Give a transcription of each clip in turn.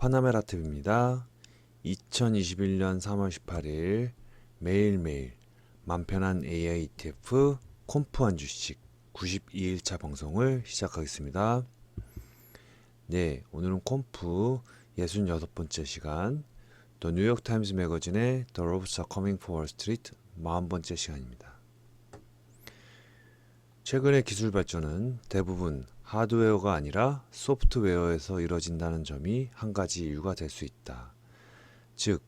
파나메라 TV입니다. 2021년 3월 18일 매일매일 만편한 AI ETF 콤프한 주식 92일차 방송을 시작하겠습니다. 네, 오늘은 콤프 66번째 시간 더 뉴욕 타임스 매거진의 The Robes Are Coming for Wall Street 40번째 시간입니다. 최근의 기술 발전은 대부분 하드웨어가 아니라 소프트웨어에서 이뤄진다는 점이 한 가지 이유가 될 수 있다. 즉,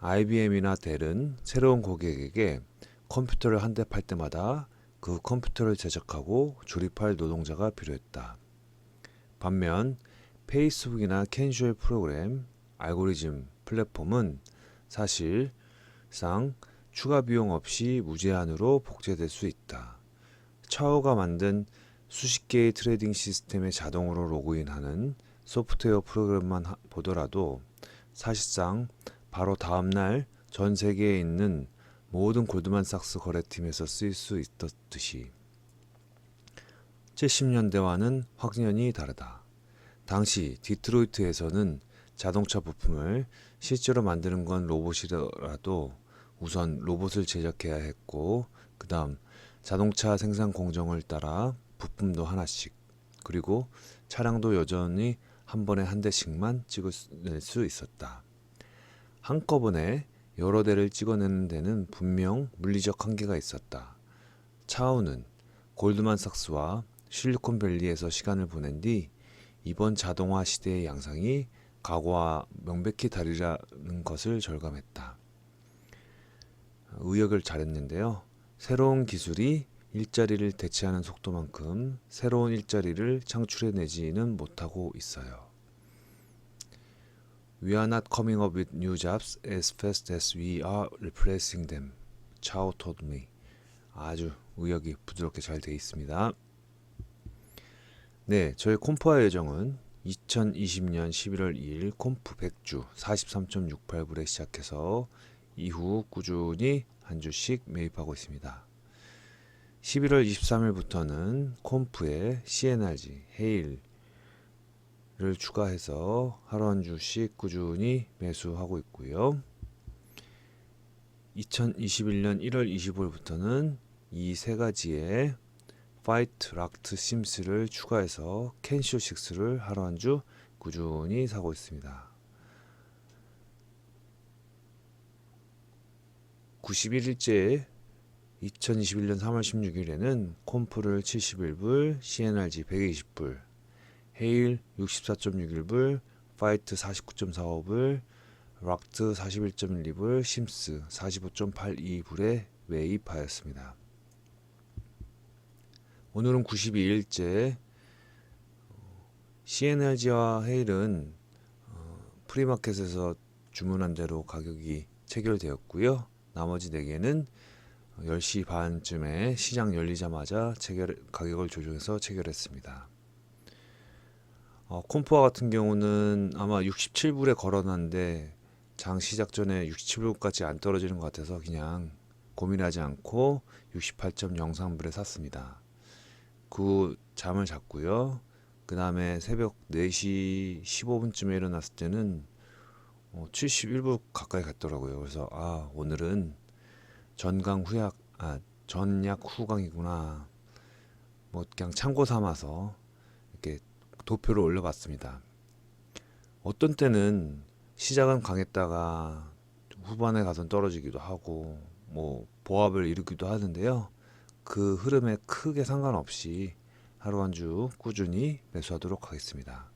IBM이나 델은 새로운 고객에게 컴퓨터를 한 대 팔 때마다 그 컴퓨터를 제작하고 조립할 노동자가 필요했다. 반면 페이스북이나 캔주얼 프로그램, 알고리즘, 플랫폼은 사실상 추가 비용 없이 무제한으로 복제될 수 있다. 차오가 만든 수십 개의 트레이딩 시스템에 자동으로 로그인하는 소프트웨어 프로그램만 하- 보더라도 사실상 바로 다음 날 전 세계에 있는 모든 골드만삭스 거래팀에서 쓰일 수 있었듯이 70년대와는 확연히 다르다. 당시 디트로이트에서는 자동차 부품을 실제로 만드는 건 로봇이라도 우선 로봇을 제작해야 했고 그 다음 자동차 생산 공정을 따라 부품도 하나씩 그리고 차량도 여전히 한 번에 한 대씩만 찍어낼 수 있었다. 한꺼번에 여러 대를 찍어내는 데는 분명 물리적 한계가 있었다. 차우는 골드만삭스와 실리콘밸리에서 시간을 보낸 뒤 이번 자동화 시대의 양상이 과거와 명백히 다르다는 것을 절감했다. 의역을 잘했는데요. 새로운 기술이 일자리를 대체하는 속도만큼 새로운 일자리를 창출해내지는 못하고 있어요. We are not coming up with new jobs as fast as we are replacing them. Chao told me. 아주 의역이 부드럽게 잘 되어 있습니다. 네, 저희 콤프화 예정은 2020년 11월 2일 콤프 100주 43.68불에 시작해서 이후 꾸준히 한 주씩 매입하고 있습니다. 11월 23일부터는 콤프에 CNRG, 헤일을 추가해서 하루 한 주씩 꾸준히 매수하고 있고요. 2021년 1월 25일부터는 이 세 가지의 파이트, 락트, 심스를 추가해서 캔쇼 6를 하루 한 주 꾸준히 사고 있습니다. 91일째 2021년 3월 16일에는 콤프를 71불, CNRG 120불, 헤일 64.61불, 파이트 49.45불, 락트 41.12불, 심스 45.82불에 매입하였습니다. 오늘은 92일째 CNRG와 헤일은 어, 프리마켓에서 주문한 대로 가격이 체결되었고요. 나머지 4개는 10시 반쯤에 시장 열리자마자 체결, 가격을 조정해서 체결했습니다. 어, 콤프와 같은 경우는 아마 67불에 걸어놨는데 장 시작 전에 67불까지 안 떨어지는 것 같아서 그냥 고민하지 않고 68.03불에 샀습니다. 그 잠을 잤고요. 그 다음에 새벽 4시 15분쯤에 일어났을 때는 어, 71불 가까이 갔더라고요. 그래서 아 오늘은 전강 후약 아 전약 후강이구나. 뭐 그냥 참고 삼아서 이렇게 도표를 올려봤습니다. 어떤 때는 시작은 강했다가 후반에 가선 떨어지기도 하고 뭐 보합을 이루기도 하는데요. 그 흐름에 크게 상관없이 하루 한 주 꾸준히 매수하도록 하겠습니다.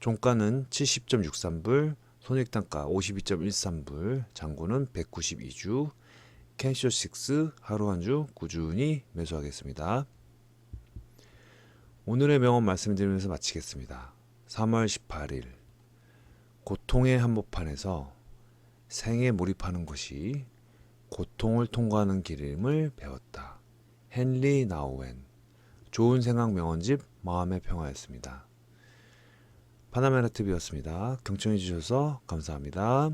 종가는 70.63불, 손익단가 52.13불, 장고는 192주, 캔쇼 6 하루 한 주 꾸준히 매수하겠습니다. 오늘의 명언 말씀드리면서 마치겠습니다. 3월 18일 고통의 한복판에서 생에 몰입하는 것이 고통을 통과하는 길임을 배웠다. 헨리 나우엔 좋은 생각 명언집 마음의 평화였습니다. 파나메라 TV였습니다. 경청해 주셔서 감사합니다.